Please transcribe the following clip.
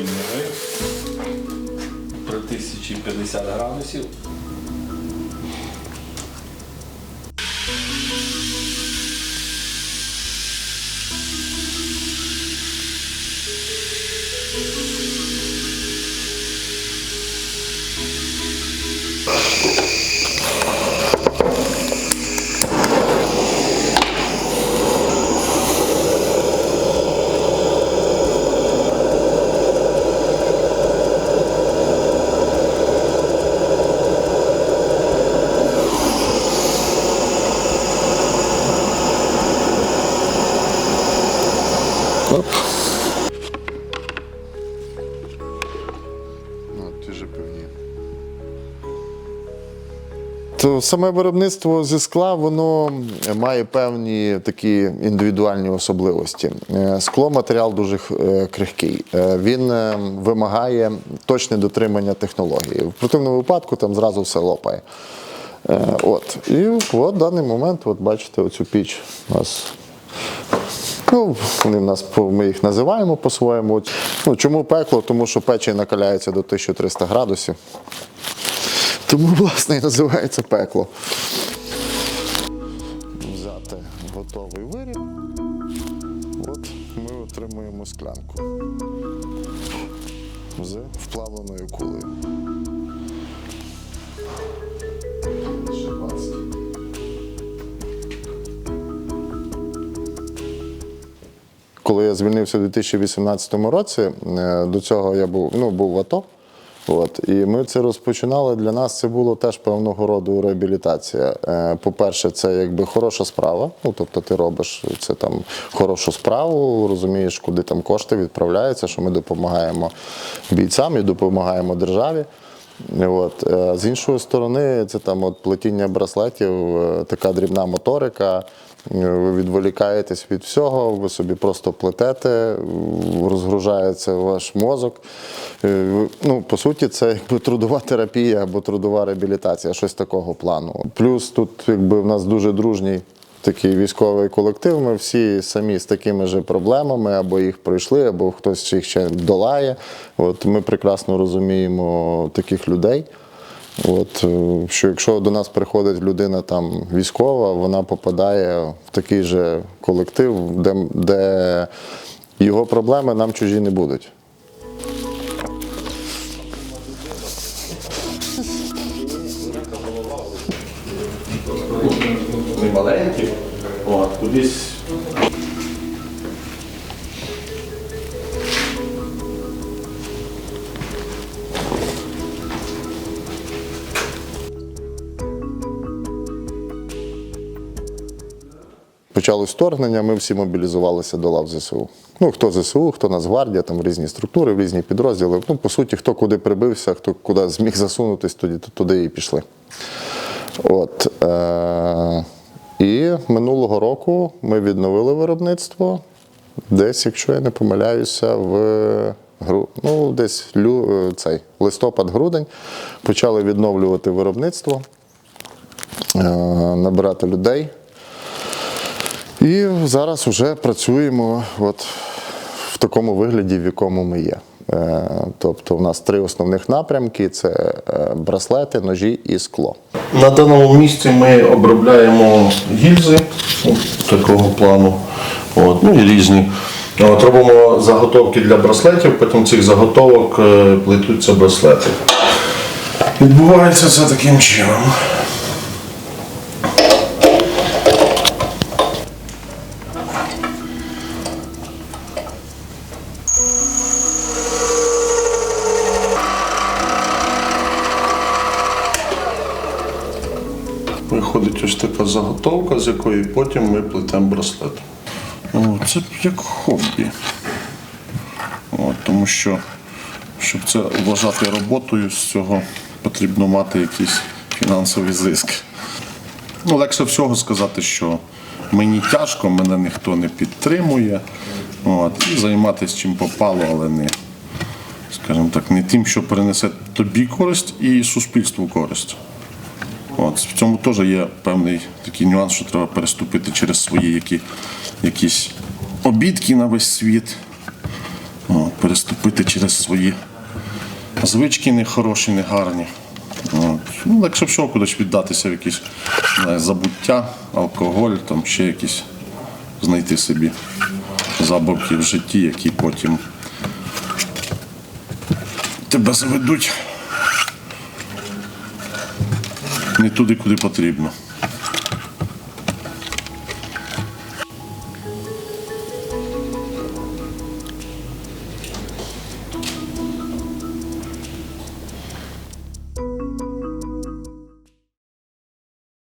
ноги при 1050 градусів. Оп. Ну. То саме виробництво зі скла воно має певні такі індивідуальні особливості. Е, Скло матеріал дуже е, крихкий. Е, Він вимагає точне дотримання технології. В противному випадку там зразу все лопає. От. І от в даний момент, от бачите, оцю піч у нас Ну, вони в нас ми їх називаємо по-своєму. Ну, чому пекло? Тому що печі накаляється до 1300 градусів. Тому, власне, і називається пекло. Взяти готовий виріб. От ми отримуємо склянку з вплавленою кулею. Коли я звільнився у 2018 році, е, до цього я був, ну, був в АТО. От, і ми це розпочинали. Для нас це було теж певного роду реабілітація. Е, По-перше, це якби хороша справа. Ну, тобто ти робиш це там хорошу справу, розумієш, куди там кошти відправляються, що ми допомагаємо бійцям і допомагаємо державі. От. е, З іншої сторони, це там от плетіння браслетів, е, така дрібна моторика. Е, Ви відволікаєтесь від всього, ви собі просто плетете, розгружається ваш мозок. Ну, по суті, це якби трудова терапія або трудова реабілітація, щось такого плану. Плюс тут якби в нас дуже дружній такий військовий колектив. Ми всі самі з такими ж проблемами, або їх пройшли, або хтось їх ще долає. От ми прекрасно розуміємо таких людей. От, е, що якщо до нас приходить людина там військова, вона попадає в такий же колектив, де, де його проблеми нам чужі не будуть. Вони маленькі. От, кудись. Почалось вторгнення, ми всі мобілізувалися до лав ЗСУ. Ну, хто ЗСУ, хто Нацгвардія, там різні структури, різні підрозділи. Ну, по суті, хто куди прибився, хто куди зміг засунутись, тоді туди і пішли. От, е- і минулого року ми відновили виробництво. Десь, якщо я не помиляюся, в ну, десь лю... е, цей листопад-грудень почали відновлювати виробництво, е- набирати людей. І зараз вже працюємо от в такому вигляді, в якому ми є. Е, Тобто, у нас три основних напрямки: це е, браслети, ножі і скло. На даному місці ми обробляємо гільзи такого плану. От, ну і різні. От, робимо заготовки для браслетів, потім цих заготовок е, плетуться браслети. Відбувається це таким чином. Виходить ось така заготовка, з якої потім ми плетемо браслет. О, це як хобі. От, тому що, щоб це вважати роботою, з цього потрібно мати якийсь фінансовий зиск. Ну, легше всього сказати, що мені тяжко, мене ніхто не підтримує. От, і займатися чим попало, але не, скажімо так, не тим, що принесе тобі користь і суспільству користь. От, в цьому теж є певний такий нюанс, що треба переступити через свої які, якісь обідки на весь світ. От, переступити через свої звички нехороші, негарні. От. Ну, якщо що, кудись віддатися в якісь не забуття, алкоголь, там ще якісь знайти собі забавки в житті, які потім тебе заведуть не туди, куди потрібно.